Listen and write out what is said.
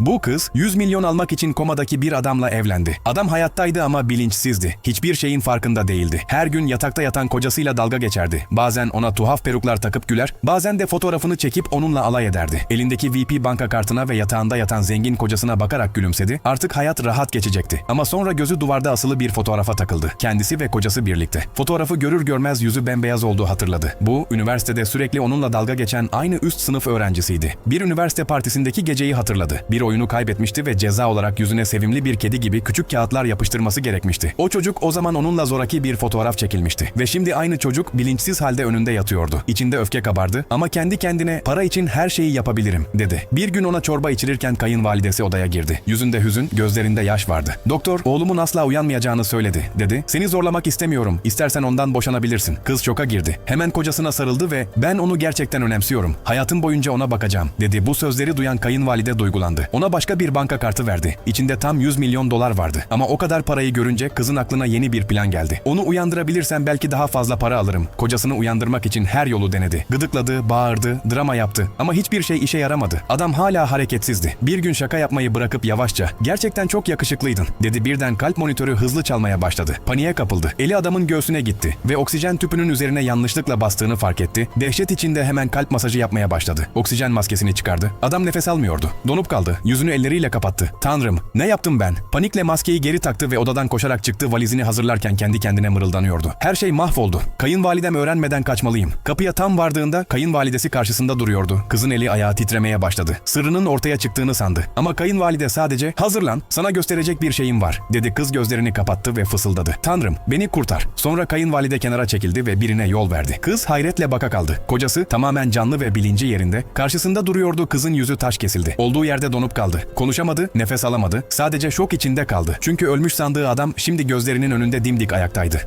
Bu kız 100 milyon almak için komadaki bir adamla evlendi. Adam hayattaydı ama bilinçsizdi. Hiçbir şeyin farkında değildi. Her gün yatakta yatan kocasıyla dalga geçerdi. Bazen ona tuhaf peruklar takıp güler, bazen de fotoğrafını çekip onunla alay ederdi. Elindeki VP banka kartına ve yatağında yatan zengin kocasına bakarak gülümsedi. Artık hayat rahat geçecekti. Ama sonra gözü duvarda asılı bir fotoğrafa takıldı. Kendisi ve kocası birlikte. Fotoğrafı görür görmez yüzü bembeyaz olduğu hatırladı. Bu, üniversitede sürekli onunla dalga geçen aynı üst sınıf öğrencisiydi. Bir üniversite partisindeki geceyi hatırladı. Bir oyunu kaybetmişti ve ceza olarak yüzüne sevimli bir kedi gibi küçük kağıtlar yapıştırması gerekmişti. O çocuk o zaman onunla zoraki bir fotoğraf çekilmişti. Ve şimdi aynı çocuk bilinçsiz halde önünde yatıyordu. İçinde öfke kabardı ama kendi kendine para için her şeyi yapabilirim dedi. Bir gün ona çorba içirirken kayınvalidesi odaya girdi. Yüzünde hüzün, gözlerinde yaş vardı. Doktor, oğlumun asla uyanmayacağını söyledi, dedi. Seni zorlamak istemiyorum, istersen ondan boşanabilirsin. Kız şoka girdi. Hemen kocasına sarıldı ve ben onu gerçekten önemsiyorum. Hayatım boyunca ona bakacağım, dedi. Bu sözleri duyan kayınvalide duygulandı. Ona başka bir banka kartı verdi. İçinde tam 100 milyon dolar vardı. Ama o kadar parayı görünce kızın aklına yeni bir plan geldi. Onu uyandırabilirsem belki daha fazla para alırım. Kocasını uyandırmak için her yolu denedi. Gıdıkladı, bağırdı, drama yaptı. Ama hiçbir şey işe yaramadı. Adam hala hareketsizdi. Bir gün şaka yapmayı bırakıp yavaşça "Gerçekten çok yakışıklıydın." dedi. Birden kalp monitörü hızlı çalmaya başladı. Paniğe kapıldı. Eli adamın göğsüne gitti ve oksijen tüpünün üzerine yanlışlıkla bastığını fark etti. Dehşet içinde hemen kalp masajı yapmaya başladı. Oksijen maskesini çıkardı. Adam nefes almıyordu. Donup kaldı. Yüzünü elleriyle kapattı. Tanrım, ne yaptım ben? Panikle maskeyi geri taktı ve odadan koşarak çıktı valizini hazırlarken kendi kendine mırıldanıyordu. Her şey mahvoldu. Kayınvalidem öğrenmeden kaçmalıyım. Kapıya tam vardığında kayınvalidesi karşısında duruyordu. Kızın eli ayağı titremeye başladı. Sırrının ortaya çıktığını sandı. Ama kayınvalide sadece hazırlan sana gösterecek bir şeyim var dedi. Kız gözlerini kapattı ve fısıldadı. Tanrım beni kurtar. Sonra kayınvalide kenara çekildi ve birine yol verdi. Kız hayretle baka kaldı. Kocası tamamen canlı ve bilinci yerinde. Karşısında duruyordu kızın yüzü taş kesildi. Olduğu yerde donup kaldı. Konuşamadı, nefes alamadı. Sadece şok içinde kaldı. Çünkü ölmüş sandığı adam şimdi gözlerinin önünde dimdik ayaktaydı.